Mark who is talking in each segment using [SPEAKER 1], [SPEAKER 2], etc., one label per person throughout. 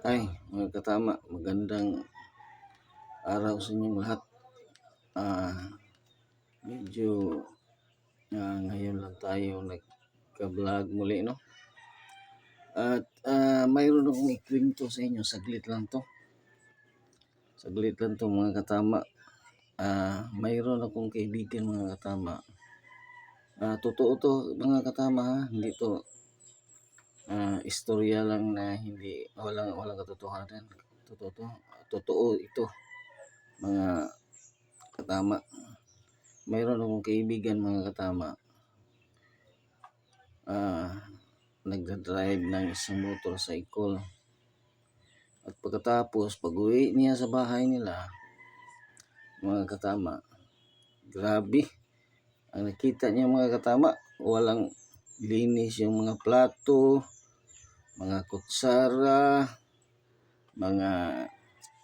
[SPEAKER 1] Ay, mga katama, magandang araw sa inyong lahat. Ah, medyo ah, ngayon lang tayo nagka-vlog muli, no? At ah, mayroon akong ikwento sa inyo, saglit lang to. Saglit lang to mga katama. Ah, mayroon akong kaibigan mga katama. Ah, totoo to mga katama, ha? hindi to ah, istorya lang na hindi walang walang katotohanan. Totoo to. Totoo ito. Mga katama. Mayroon akong kaibigan mga katama. Ah, nagda-drive ng isang motorcycle. At pagkatapos, pag uwi niya sa bahay nila, mga katama, grabe. Ang nakita niya mga katama, walang linis yung mga plato, mga kutsara, mga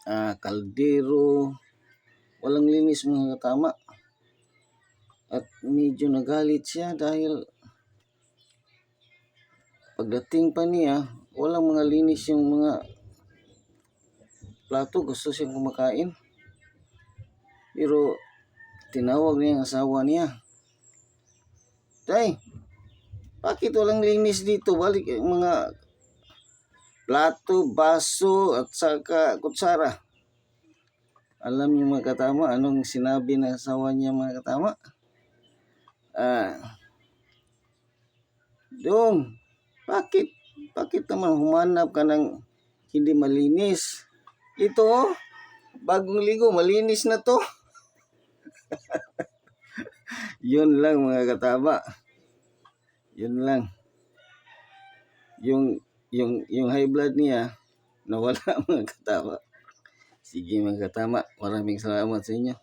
[SPEAKER 1] ah, kaldero, walang linis mga katama. At medyo nagalit siya dahil pagdating pa niya, walang mga linis yung mga plato, gusto siyang kumakain. Pero tinawag niya ang asawa niya. Tay, bakit walang linis dito? Balik yung mga plato, baso, at saka kutsara. Alam niyo mga katama, anong sinabi ng asawa niya mga katama? Ah, Dong, bakit, bakit naman humanap ka ng hindi malinis? Ito, oh, bagong ligo, malinis na to. Yun lang mga katama. Yun lang. Yung yung yung high blood niya nawala mga katama. Sige mga katama, maraming salamat sa inyo.